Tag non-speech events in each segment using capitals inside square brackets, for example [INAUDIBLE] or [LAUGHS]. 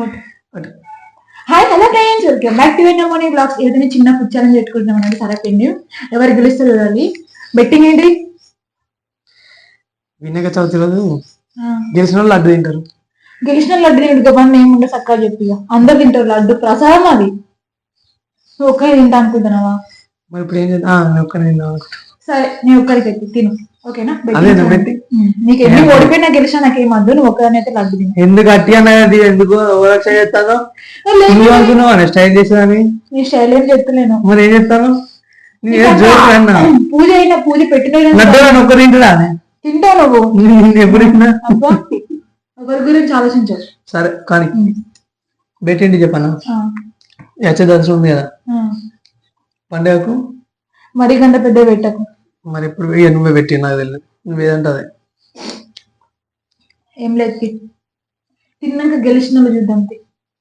పట్టు. Hi hello friends welcome back to Vennamoni vlogs ఏదైనా చిన్న ఫుడ్ ఛాలెంజ్ పెట్టుకుంటున్నాం అండి సరపిండి. ఎవరు గెలుస్తారు చూడాలి బెట్టింగ్ ఏంటి? వినాయక చవితి రోజు గెలిచిన వాళ్ళు లడ్డు తింటారు. గెలిచిన లడ్డు తింటుకోమని ఏముండే చక్కగా చెప్పి. అందరు తింటారు లడ్డు. ప్రసాదం అది. ఒక్కనే తింటా అనుకుంటున్నావా? మరి ఇప్పుడు ఏం చేద్దాం? నేను ఒక్కనే తిందాం అనుకుంటా. సరే నీ ఒక్కరికి తిను. ఓకేనా? ఉమ్, నీకు ఎన్ని ఓడిపోయినా గెలిచినా నాకేం వద్దు నువ్వు ఒక్కదాని అయితే లడ్డు తిను. ఎందుకు అట్టి అన్నది ఎందుకు ఓరక్ష చేస్తాను? లేదు, నువ్వు అనుకున్నావు అని స్టైల్ చేసేదని నీ స్టైల్ ఏం చెప్తలేను. మరి ఏం చెప్తాను నేను పూజ అయినా పూజ పెట్టిన ఒక్కరు తింటున్నా తింటావు నువ్వు. నేను ఎప్పుడు ఒకరి గురించి ఆలోచించు సరే కానీ బెట్టింటి చెప్పనా యచ్చ దసరా ఉంది కదా. పండుగకు? మరీ గంట పెద్ద పెట్టకు. మరి ఇప్పుడు ఇక నువ్వే పెట్టి నాకు తెలియదు నువ్వు ఏదంటే అదే. ఏం లేదు. తిన్నాక గెలిచిన చూద్దాం తి.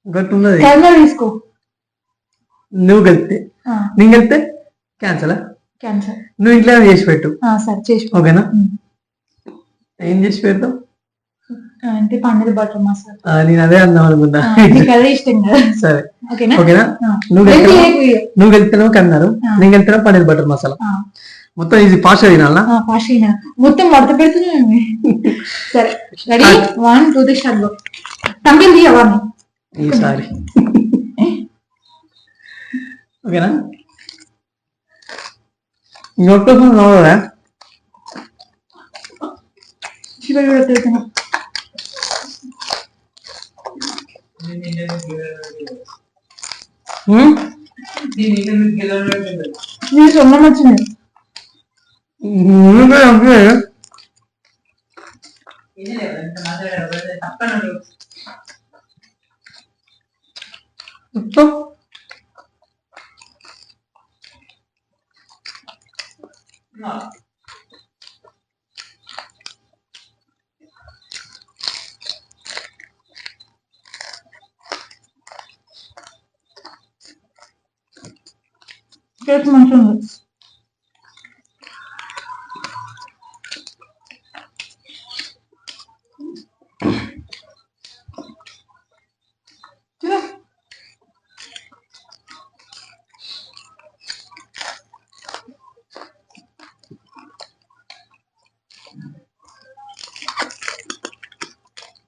గట్టు ఉన్నది కెమెరా తీసుకో. నువ్వు గెలిస్తే. నేను గెలిస్తే? క్యాన్సల్ క్యాన్సర్ నువ్వు ఇంట్లో చేసి పెట్టు. సరే చేసి ఓకేనా. ఏం చేసి పెడతావు? అంటే పన్నీర్ బటర్ మసాలా నేను అదే అందాం నీకు అదే ఇష్టం కదా. సరే. ఓకేనా ఓకేనా. నువ్వు? నువ్వు గెలిస్తేనేమో కన్నారు. నేను గెలిస్తేనే పన్నీర్ బటర్ మసాలా మొత్తం ఇది ఫాస్ట్ తినాలా ఆ, ఫాస్ట్ అయినా మొత్తం మడత పెడుతున్నాను సరే ready one two three start go తమిళ తీయవాన్ని ఈసారి ఓకేనా ఇంకొక నవ్వదా చివరి కూడా తిరుగుతున్నా నేను సొన్నం వచ్చింది 왜냐면 왜? 이래요. Get mentioned.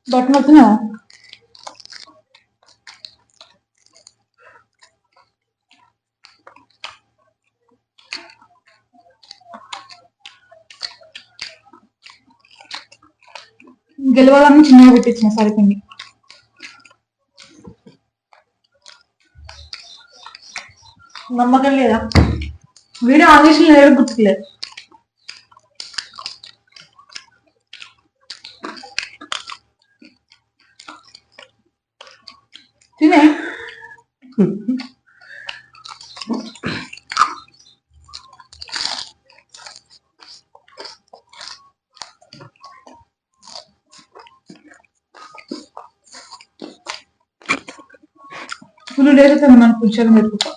బట్టలు వచ్చినా గెలవాలని చిన్నగా పెట్టించిన సరిపోయింది నమ్మకం లేదా? వీడియో ఆన్ లేదు గుర్తులేదు తినే. ఫుల్ డేస్ అవుతుంది మన కూర్చొని పెట్టుకో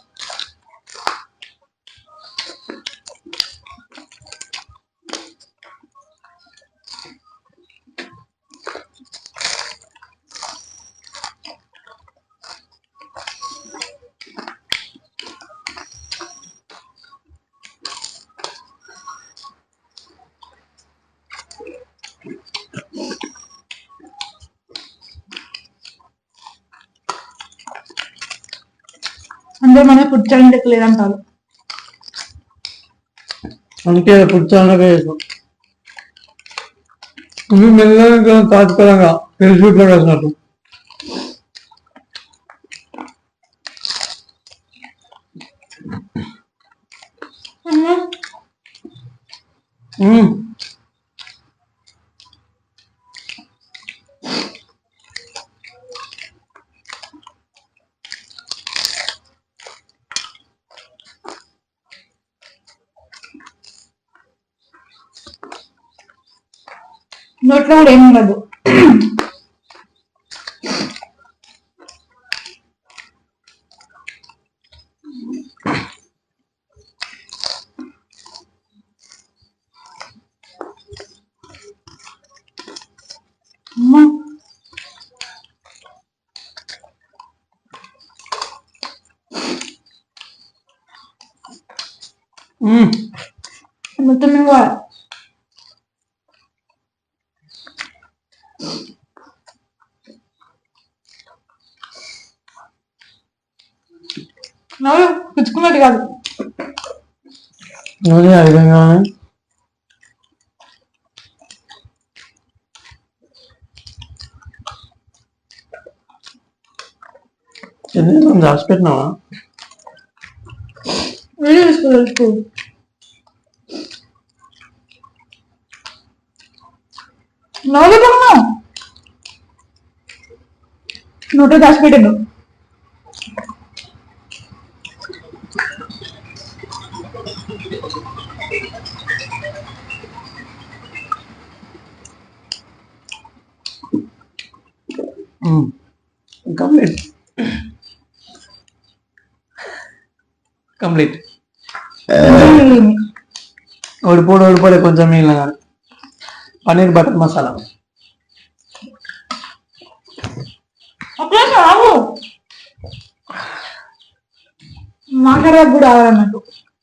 అందరూ మన ఫుడ్ ఛాలెంజ్ లెక్క లేదంటారు. అందుకే కూర్చోడానికి చేసాం ఇవి మెల్లగా తాత్కాలంగా లో ನೋಟ್ಲ ಕೂಡ ಏನು ಮಾಡೋದು ಹ್ಮ್ ಮತ್ತೆ ನಿಮ್ಗೆ పుచ్చుకున్నట్టు కాదు అదే ఆ విధంగా ఎందుకు దాచి పెట్టినావా వీడియో తీసుకోవచ్చు నవ్వు పక్కన నోట్లో దాచిపెట్టాను కంప్లీట్. కంప్లీట్. ఓడిపోడు ఓడిపోలే కొంచెం మిగిలిన పన్నీర్ బటర్ మసాలా. అప్పుడే కూడా నాకు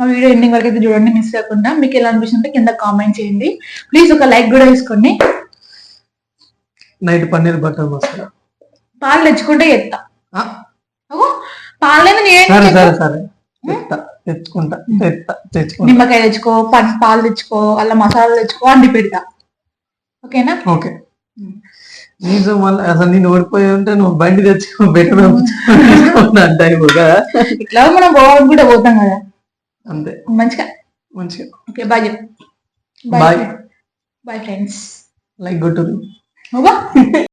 మా వీడియో ఎండింగ్ వరకు అయితే చూడండి మిస్ అవ్వకుండా మీకు ఎలా అనిపిస్తుంటే కింద కామెంట్ చేయండి. ప్లీజ్ ఒక లైక్ కూడా వేసుకోండి నైట్ పన్నీర్ బటర్ మసాలా పాలు తెచ్చుకుంటే ఎత్తా. సరే సరే సరే. తెచ్చుకుంటా తెత్తా తెచ్చుకుంటా. నిమ్మకాయ తెచ్చుకో పన్ పాలు తెచ్చుకో అలా మసాలా తెచ్చుకో అండి పెడతా. ఓకేనా? ఓకే. నీకు మళ్ళీ అసలు నేను ఓడిపోయి ఉంటే నువ్వు బండి తెచ్చుకో బెటర్ [LAUGHS] ఇట్లా మనం గోవాకి కూడా పోతాం కదా. అంతే. మంచిగా? మంచిగా. Okay bye Bye. Bye. Friends. Like గుట్టురు bye